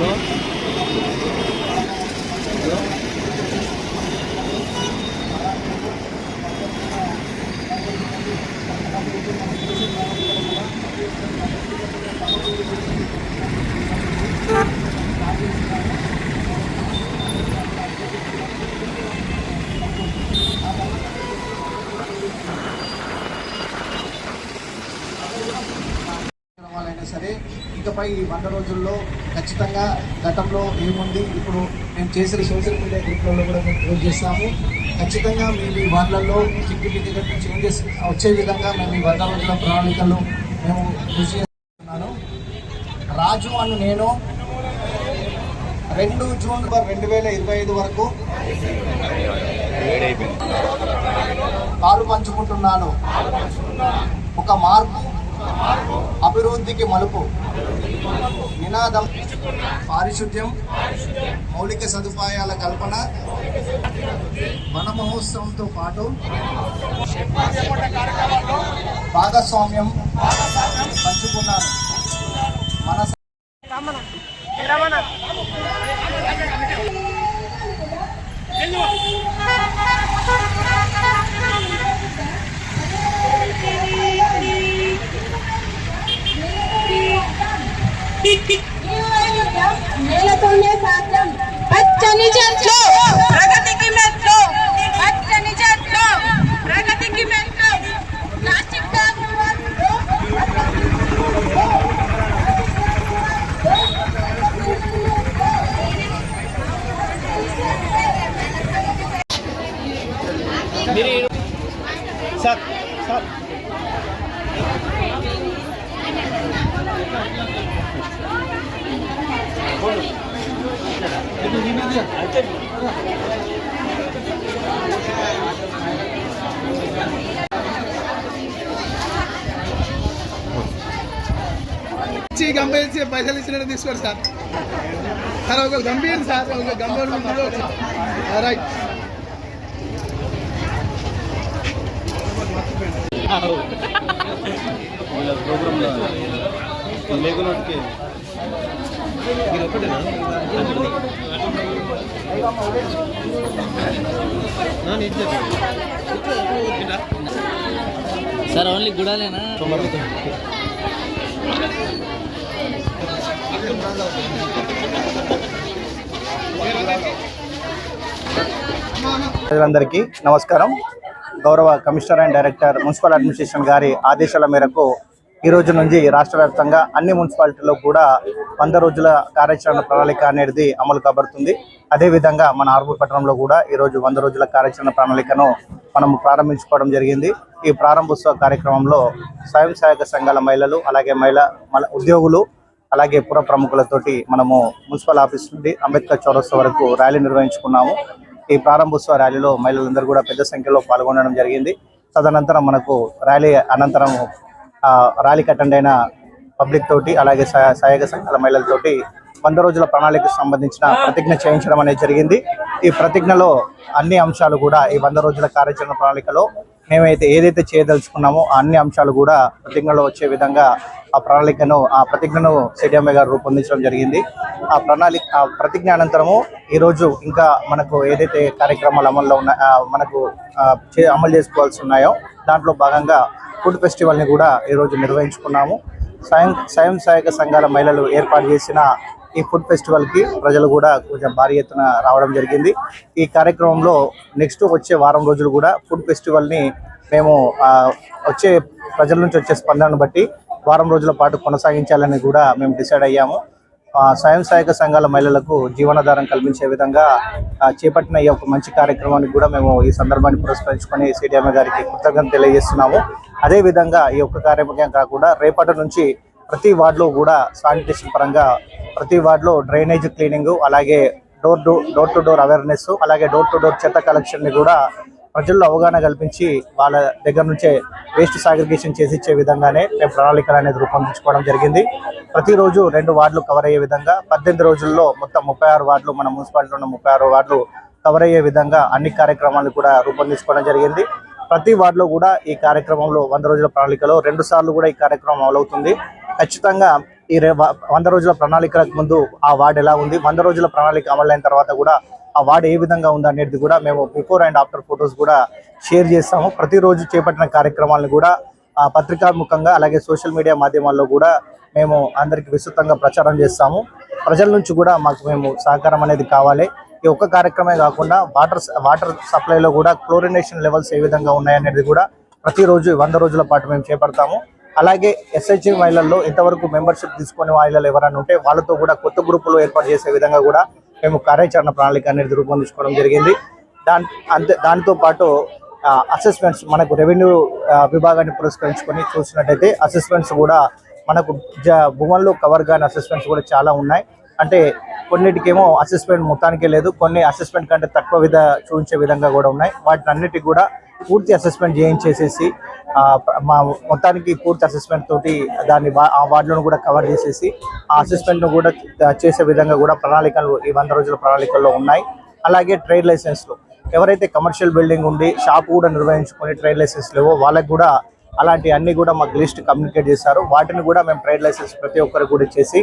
lá. సరే ఇకపై ఈ వంద రోజుల్లో ఖచ్చితంగా గతంలో ఏముంది ఇప్పుడు మేము చేసిన సోషల్ మీడియా గ్రూప్లలో కూడా మేము పోస్ట్ చేస్తాము. ఖచ్చితంగా మేము ఈ వాళ్ళల్లో సిగ్నిఫికెంట్ చేంజెస్ వచ్చే విధంగా మేము ఈ వంద రోజుల ప్రణాళికల్లో మేము కృషి చేస్తున్నాను. రాజు అని నేను రెండు జూన్ రెండు వేల ఇరవై ఐదు వరకు పాలు పంచుకుంటున్నాను. ఒక మార్పు అభివృద్ధికి మలుపు నినాదం పారిశుద్ధ్యం మౌలిక సదుపాయాల కల్పన వన మహోత్సవంతో పాటు భాగస్వామ్యం పంచుకున్నాను. మన నేలతోనే సాధ్యం పచ్చని చెట్లు ప్రగతికి మెట్లు పచ్చని చెట్లు ప్రగతికి మెట్లు ప్లాస్టిక్ బ్యాగులు వద్దు. సార్ గంభీర్ పైసలు ఇచ్చినట్టు తీసుకోండి సార్. సార్ ఒక గంభీర్ సార్ ఒక గంభీర్ రైట్. లేకున్నట్టుకి ఇది ఒకటేనా సార్ ఓన్లీ గుడాలేనా? ప్రజలందరికీ నమస్కారం. గౌరవ commissioner and director municipal administration గారి ఆదేశాల మేరకు ఈ రోజు నుంచి రాష్ట్ర వ్యాప్తంగా అన్ని మున్సిపాలిటీల్లో కూడా వంద రోజుల కార్యాచరణ ప్రణాళిక అనేది అమలు కాబడుతుంది అదేవిధంగా మన ఆర్మూర్ పట్టణంలో కూడా ఈ రోజు వంద రోజుల కార్యాచరణ ప్రణాళికను మనం ప్రారంభించుకోవడం జరిగింది. ఈ ప్రారంభోత్సవ కార్యక్రమంలో స్వయం సహాయక సంఘాల మహిళలు అలాగే మహిళా ఉద్యోగులు అలాగే పుర ప్రముఖులతోటి మనము మున్సిపల్ ఆఫీస్ నుండి అంబేద్కర్ చౌరస్తా వరకు ర్యాలీ నిర్వహించుకున్నాము. ఈ ప్రారంభోత్సవ ర్యాలీలో మహిళలందరూ కూడా పెద్ద సంఖ్యలో పాల్గొనడం జరిగింది. తదనంతరం మనకు ర్యాలీ అనంతరం ర్యాలీకి అటెండ్ అయిన పబ్లిక్ తోటి అలాగే సహాయక సంఘాల మహిళలతోటి వంద రోజుల ప్రణాళికకు సంబంధించిన ప్రతిజ్ఞ చేయించడం అనేది జరిగింది. ఈ ప్రతిజ్ఞలో అన్ని అంశాలు కూడా ఈ వంద రోజుల కార్యాచరణ ప్రణాళికలో మేమైతే ఏదైతే చేయదలుచుకున్నామో ఆ అన్ని అంశాలు కూడా ప్రతిజ్ఞలో వచ్చే విధంగా ఆ ప్రణాళికను ఆ ప్రతిజ్ఞను సిడిఎంఏ గారు రూపొందించడం జరిగింది. ఆ ప్రణాళిక ఆ ప్రతిజ్ఞ అనంతరము ఈరోజు ఇంకా మనకు ఏదైతే కార్యక్రమాలు అమల్లో ఉన్న మనకు అమలు చేసుకోవాల్సి ఉన్నాయో దాంట్లో భాగంగా ఫుడ్ ఫెస్టివల్ని కూడా ఈరోజు నిర్వహించుకున్నాము. స్వయం స్వయం సహాయక సంఘాల మహిళలు ఏర్పాటు చేసిన ఈ ఫుడ్ ఫెస్టివల్కి ప్రజలు కూడా కొంచెం భారీ ఎత్తున రావడం జరిగింది. ఈ కార్యక్రమంలో నెక్స్ట్ వచ్చే వారం రోజులు కూడా ఫుడ్ ఫెస్టివల్ని మేము వచ్చే ప్రజల నుంచి వచ్చే స్పందనను బట్టి వారం రోజుల పాటు కొనసాగించాలని కూడా మేము డిసైడ్ అయ్యాము. స్వయం సహాయక సంఘాల మహిళలకు జీవనాధారం కల్పించే విధంగా చేపట్టిన ఈ యొక్క మంచి కార్యక్రమానికి కూడా మేము ఈ సందర్భాన్ని పురస్కరించుకొని సిడిఎంఏ గారికి కృతజ్ఞత తెలియజేస్తున్నాము. అదే విధంగా ఈ యొక్క కార్యక్రమం కాకుండా రేపటి నుంచి ప్రతి వార్డులో కూడా శానిటేషన్ పరంగా ప్రతి వార్డులో డ్రైనేజ్ క్లీనింగ్ అలాగే door door door to door awareness అలాగే డోర్ టు డోర్ చెత్త కలెక్షన్ని కూడా ప్రజల్లో అవగాహన కల్పించి వాళ్ళ దగ్గర నుంచే వేస్ట్ సాగ్రిగేషన్ చేసి ఇచ్చే విధంగానే మేము ప్రణాళికలు అనేది రూపొందించుకోవడం జరిగింది. ప్రతిరోజు రెండు వార్డులు కవర్ అయ్యే విధంగా పద్దెనిమిది రోజుల్లో మొత్తం ముప్పై ఆరు వార్డులు మన మున్సిపాలిటీలో ఉన్న ముప్పై ఆరు వార్డులు కవర్ అయ్యే విధంగా అన్ని కార్యక్రమాలు కూడా రూపొందించుకోవడం జరిగింది. ప్రతి వార్డులో కూడా ఈ కార్యక్రమంలో వంద రోజుల ప్రణాళికలో రెండు సార్లు కూడా ఈ కార్యక్రమం అమలవుతుంది. ఖచ్చితంగా ఈ రే- వ- వంద రోజుల ప్రణాళికలకు ముందు ఆ వార్డు ఎలా ఉంది? వంద రోజుల ప్రణాళిక అమలైన తర్వాత కూడా ఆ వార్డు ఏ విధంగా ఉంది అనేది కూడా మేము బిఫోర్ అండ్ ఆఫ్టర్ ఫొటోస్ కూడా షేర్ చేస్తాము. ప్రతిరోజు చేపట్టిన కార్యక్రమాలను కూడా పత్రికాముఖంగా అలాగే సోషల్ మీడియా మాధ్యమాల్లో కూడా మేము అందరికీ విస్తృతంగా ప్రచారం చేస్తాము. ప్రజల నుంచి కూడా మాకు మేము సహకారం అనేది కావాలి. ఈ ఒక్క కార్యక్రమే కాకుండా వాటర్ వాటర్ సప్లైలో కూడా క్లోరినేషన్ లెవెల్స్ ఏ విధంగా ఉన్నాయనేది కూడా ప్రతిరోజు వంద రోజుల పాటు మేము చేపడతాము. అలాగే ఎస్హెచ్జి మహిళల్లో ఇంతవరకు మెంబర్షిప్ తీసుకునే వాళ్ళలో ఎవరైనా ఉంటే వాళ్ళతో కూడా కొత్త గ్రూపులు ఏర్పాటు చేసే విధంగా కూడా మేము కార్యాచరణ ప్రణాళిక అనేది రూపొందించుకోవడం జరిగింది. దాని అంతే దానితో పాటు అసెస్మెంట్స్ మనకు రెవెన్యూ విభాగాన్ని పురస్కరించుకొని చూసినట్టయితే అసెస్మెంట్స్ కూడా మనకు జ భూముల్లో కవర్ కాని అసెస్మెంట్స్ కూడా చాలా ఉన్నాయి. అంటే కొన్నిటికేమో అసెస్మెంట్ మొత్తానికే లేదు కొన్ని అసెస్మెంట్ కంటే తక్కువ విధ చూపించే విధంగా కూడా ఉన్నాయి. వాటిని అన్నిటికి కూడా పూర్తి అసెస్మెంట్ చేయించేసేసి మా మొత్తానికి పూర్తి అసెస్మెంట్ తోటి దాన్ని వా- ఆ వార్డులను కూడా కవర్ చేసేసి ఆ అసెస్మెంట్ను కూడా చేసే విధంగా కూడా ప్రణాళికలు ఈ వంద రోజుల ప్రణాళికల్లో ఉన్నాయి. అలాగే ట్రేడ్ లైసెన్స్లు ఎవరైతే కమర్షియల్ బిల్డింగ్ ఉండి షాప్ కూడా నిర్వహించుకొని ట్రేడ్ లైసెన్స్ లేవో వాళ్ళకి కూడా అలాంటి అన్ని కూడా మాకు లిస్ట్ కమ్యూనికేట్ చేశారు. వాటిని కూడా మేము ట్రేడ్ లైసెన్స్ ప్రతి ఒక్కరు కూడా ఇచ్చేసి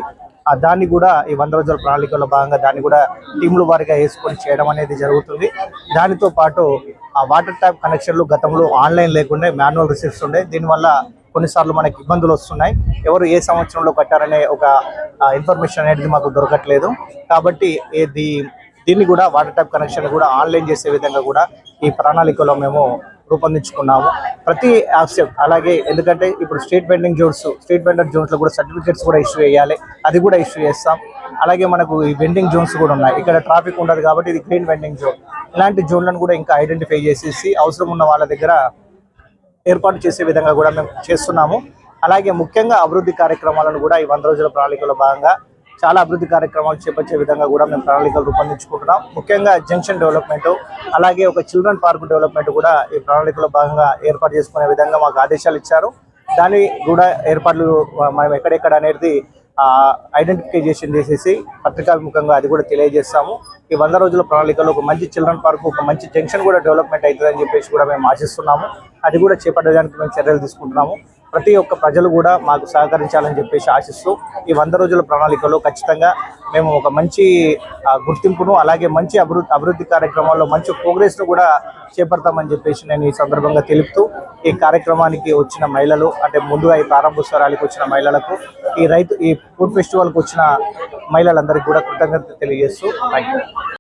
దాన్ని కూడా ఈ వంద రోజుల ప్రణాళికలో భాగంగా దాన్ని కూడా టీముల వారిగా వేసుకొని చేయడం అనేది జరుగుతుంది. దానితో పాటు ఆ వాటర్ ట్యాప్ కనెక్షన్లు గతంలో ఆన్లైన్ లేకుండా మాన్యువల్ రిసిప్ట్స్ ఉండే. దీనివల్ల కొన్నిసార్లు మనకి ఇబ్బందులు వస్తున్నాయి. ఎవరు ఏ సంవత్సరంలో కట్టారనే ఒక ఇన్ఫర్మేషన్ అనేది మాకు దొరకట్లేదు. కాబట్టి ఇది దీన్ని కూడా వాటర్ ట్యాప్ కనెక్షన్ కూడా ఆన్లైన్ చేసే విధంగా కూడా ఈ ప్రణాళికలో మేము రూపొందించుకున్నాము. ప్రతి ఆస్పెక్ట్ అలాగే ఎందుకంటే ఇప్పుడు state vending zones state vendor జోన్స్లో కూడా సర్టిఫికేట్స్ కూడా ఇష్యూ చేయాలి. అది కూడా ఇష్యూ చేస్తాం. అలాగే మనకు ఈ వెండింగ్ జోన్స్ కూడా ఉన్నాయి. ఇక్కడ ట్రాఫిక్ ఉండదు కాబట్టి ఇది గ్రీన్ వెండింగ్ జోన్. ఇలాంటి జోన్లను కూడా ఇంకా ఐడెంటిఫై చేసేసి అవసరం ఉన్న వాళ్ళ దగ్గర ఏర్పాటు చేసే విధంగా కూడా మేము చేస్తున్నాము. అలాగే ముఖ్యంగా అభివృద్ధి కార్యక్రమాలను కూడా ఈ వంద రోజుల ప్రణాళికలో భాగంగా చాలా అభివృద్ధి కార్యక్రమాలు చేపట్టే విధంగా కూడా మేము ప్రణాళికలు రూపొందించుకుంటున్నాం. ముఖ్యంగా జంక్షన్ డెవలప్మెంట్ అలాగే ఒక చిల్డ్రన్ పార్క్ డెవలప్మెంట్ కూడా ఈ ప్రణాళికలో భాగంగా ఏర్పాటు చేసుకునే విధంగా మాకు ఆదేశాలు ఇచ్చారు. దాని కూడా ఏర్పాట్లు మనం ఎక్కడెక్కడ అనేది ఐడెంటిఫికేషన్ చేసేసి పత్రికాభిముఖంగా అది కూడా తెలియజేస్తాము. ఈ వంద రోజుల ప్రణాళికలో ఒక మంచి చిల్డ్రన్ పార్క్ ఒక మంచి జంక్షన్ కూడా డెవలప్మెంట్ అవుతుందని చెప్పేసి కూడా మేము ఆశిస్తున్నాము. అది కూడా చేపట్టడానికి మేము చర్యలు తీసుకుంటున్నాము. ప్రతి ఒక్క ప్రజలు కూడా మాకు సహకరించాలని చెప్పేసి ఆశిస్తూ ఈ వంద రోజుల ప్రణాళికలో ఖచ్చితంగా మేము ఒక మంచి గుర్తింపును అలాగే మంచి అభివృద్ధి అభివృద్ధి కార్యక్రమాల్లో మంచి ప్రోగ్రెస్ను కూడా చేపడతామని చెప్పేసి నేను ఈ సందర్భంగా తెలుపుతూ ఈ కార్యక్రమానికి వచ్చిన మహిళలు అంటే ముందుగా ఈ ప్రారంభోత్సవాలకు వచ్చిన మహిళలకు ఈ రైతు ఈ ఫుడ్ ఫెస్టివల్కి వచ్చిన మహిళలందరికీ కూడా కృతజ్ఞత తెలియజేస్తూ థ్యాంక్